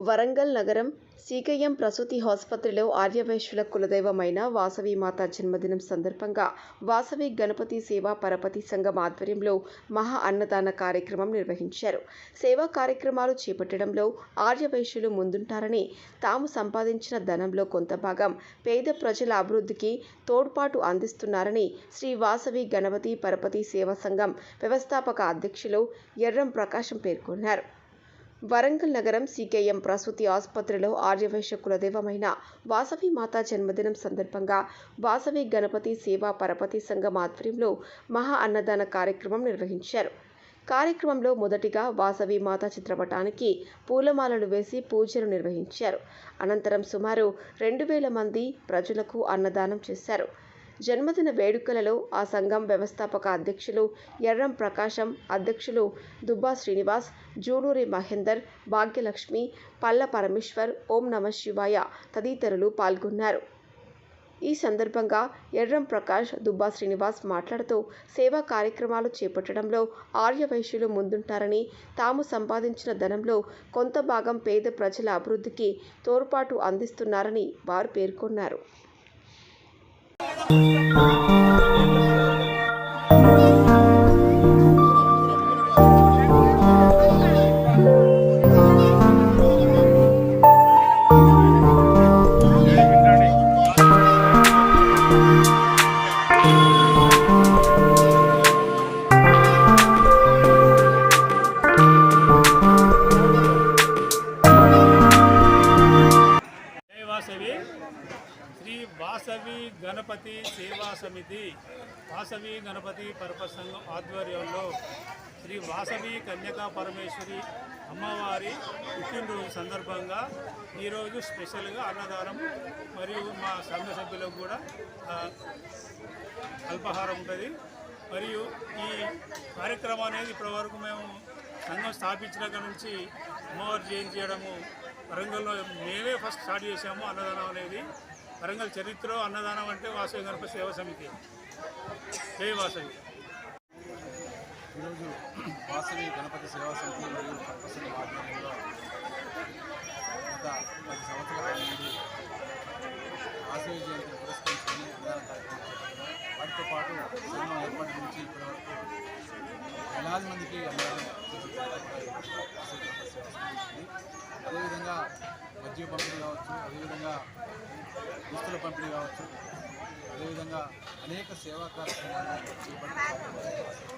వరంగల్ నగరం సీకేఎం ప్రసూతి ఆసుపత్రిలో ఆర్యవైశ్యుల కులదైవమైన వాసవి మాత జన్మదినం సందర్భంగా వాసవి గణపతి సేవా పరపతి సంఘం ఆధ్వర్యంలో మహా అన్నదాన కార్యక్రమం నిర్వహించారు. సేవా కార్యక్రమాలు చేపట్టడంలో ఆర్యవైశ్యులు ముందుంటారని తాము సంపాదించిన ధనంలో కొంత భాగం పేద ప్రజల అభివృద్ధికి తోడ్పాటు అందిస్తున్నారని శ్రీ వాసవి గణపతి పరపతి సేవా సంఘం వ్యవస్థాపక అధ్యక్షులు ఎర్రం ప్రకాశం పేర్కొన్నారు. వరంగల్ నగరం సీకేఎం ప్రసూతి ఆసుపత్రిలో ఆర్యవైశ్య కులదైవమైన వాసవి మాతా జన్మదినం సందర్భంగా వాసవి గణపతి సేవా పరపతి సంఘం ఆధ్వర్యంలో మహా అన్నదాన కార్యక్రమం నిర్వహించారు. కార్యక్రమంలో మొదటిగా వాసవి మాత చిత్రపటానికి పూలమాలలు వేసి పూజలు నిర్వహించారు. అనంతరం సుమారు రెండు వేల మంది ప్రజలకు అన్నదానం చేశారు. జన్మదిన వేడుకలలో ఆ సంఘం వ్యవస్థాపక అధ్యక్షులు ఎర్రం ప్రకాశం అధ్యక్షులు దుబ్బా శ్రీనివాస్ జూనూరి మహేందర్ భాగ్యలక్ష్మి పల్ల పరమేశ్వర్ ఓం నమ శివాయ తదితరులు పాల్గొన్నారు. ఈ సందర్భంగా ఎర్రం ప్రకాష్ దుబ్బా శ్రీనివాస్ మాట్లాడుతూ సేవా కార్యక్రమాలు చేపట్టడంలో ఆర్యవైశ్యులు ముందుంటారని తాము సంపాదించిన ధనంలో కొంత భాగం పేద ప్రజల అభివృద్ధికి తోడ్పాటు అందిస్తున్నారని వారు పేర్కొన్నారు. జై వాసవి గణపతి సేవా సమితి. వాసవి గణపతి పరపసంగం సంఘం ఆధ్వర్యంలో శ్రీ వాసవి కన్యకా పరమేశ్వరి అమ్మవారి పుట్టినరోజు సందర్భంగా ఈరోజు స్పెషల్గా అన్నదానం మరియు మా సంఘ సభ్యులకు కూడా అల్పాహారం ఉంటుంది. మరియు ఈ కార్యక్రమం అనేది ఇప్పటివరకు మేము సంఘం స్థాపించినాక నుంచి అమ్మవారి జయం చేయడము వరంగల్లో మేమే ఫస్ట్ స్టార్ట్ చేసాము అన్నదానం అనేది. వరంగల్ చరిత్ర అన్నదానం అంటే వాసవి గణపతి సేవా సమితి. జై వాసవి. ఈరోజు వాసవి గణపతి సేవా సమితి మరియు పర్పసల్ ఆధ్వర్యంలో గత పది సంవత్సరాల నుండి వాసవి జయంతిని పురస్కరించుకొని అన్నదాన కార్యక్రమం వాటితో పాటు సినిమా ఏర్పాటు నుంచి ఇప్పటివరకు వేలాది మందికి అన్నదానం చేసే ప్రయత్నం కూడా ఈ వాసవి గణపతి సేవా సమితి ఉంది. అదేవిధంగా మద్య పంపిణీ కావచ్చు అదేవిధంగా దుస్తుల పంపిణీ కావచ్చు అదేవిధంగా అనేక సేవా కార్యక్రమాలు చేపట్టారు.